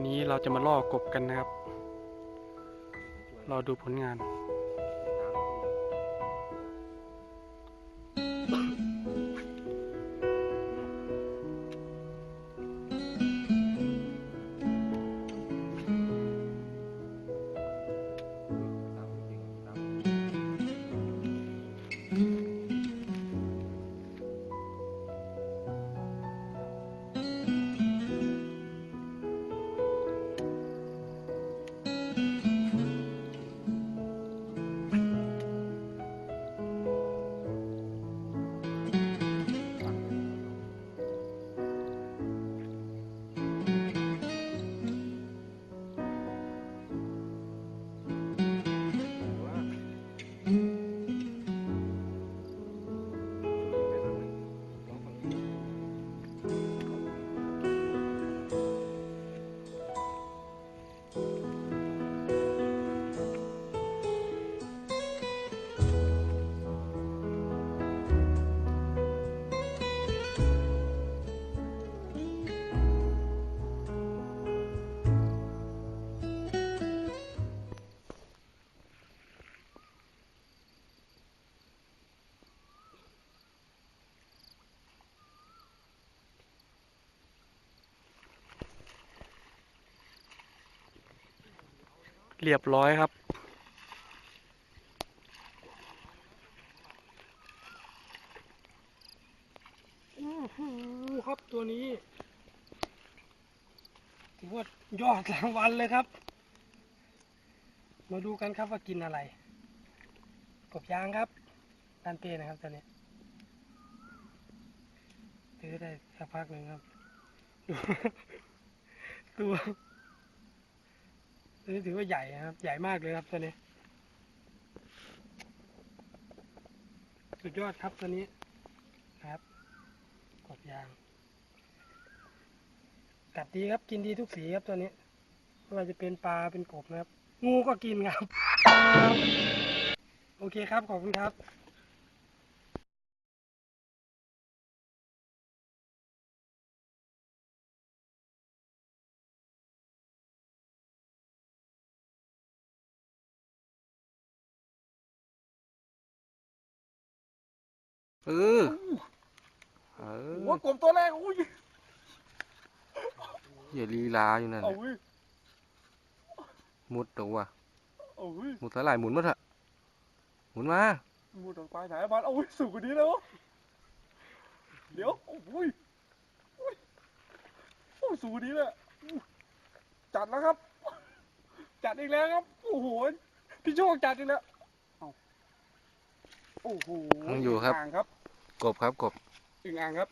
อนนี้เราจะมาล่อกบกันนะครับ รอดูผลงาน เรียบร้อยครับโอ้โหครับตัวนี้ถือว่ายอดรางวัลเลยครับ มาดูกันครับว่ากินอะไร กบยางครับดันเตนะครับตัวนี้ถือได้สักพักหนึ่งครับ ตัว ตัวนี้ถือว่าใหญ่นะครับ ใหญ่มากเลยครับตัวนี้ สุดยอดครับตัวนี้นะครับกบยาง กัดดีครับกินดีทุกสีครับตัวนี้ไม่ว่าจะเป็นปลาเป็นกบนะครับ งูก็กินครับ โอเคครับ ขอบคุณครับ เออ เออว่ากลมตัวแรกอุ้ยอย่าลีลาอยู่นั่นเอาน่ะเว้ยมุดตัวว่ะเอาเว้ยมุดสลายหมุนมาเถอะหมุนมา มูดออกไปไหนบ้านเอาเว้ยสูงกว่านี้แล้ว เดี๋ยวโอ้ยอุ้ยโอ้ยสูงกว่านี้เลยอู้จัดแล้วครับ จัดอีกแล้วครับ โอ้โห พี่โชคจัดอีกแล้วเอา โอ้โหยังอยู่ครับงอ่างครับกบครับกบ อึ่งอ่างครับ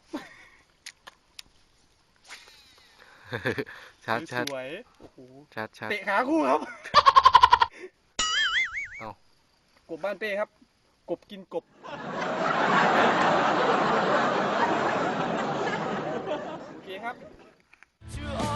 ชัดชัดสวยๆโอ้โหชัดชัด เตะขาคู่ครับเอ้า กบบ้านเต้ครับ กบกินกบโอเคครับ to always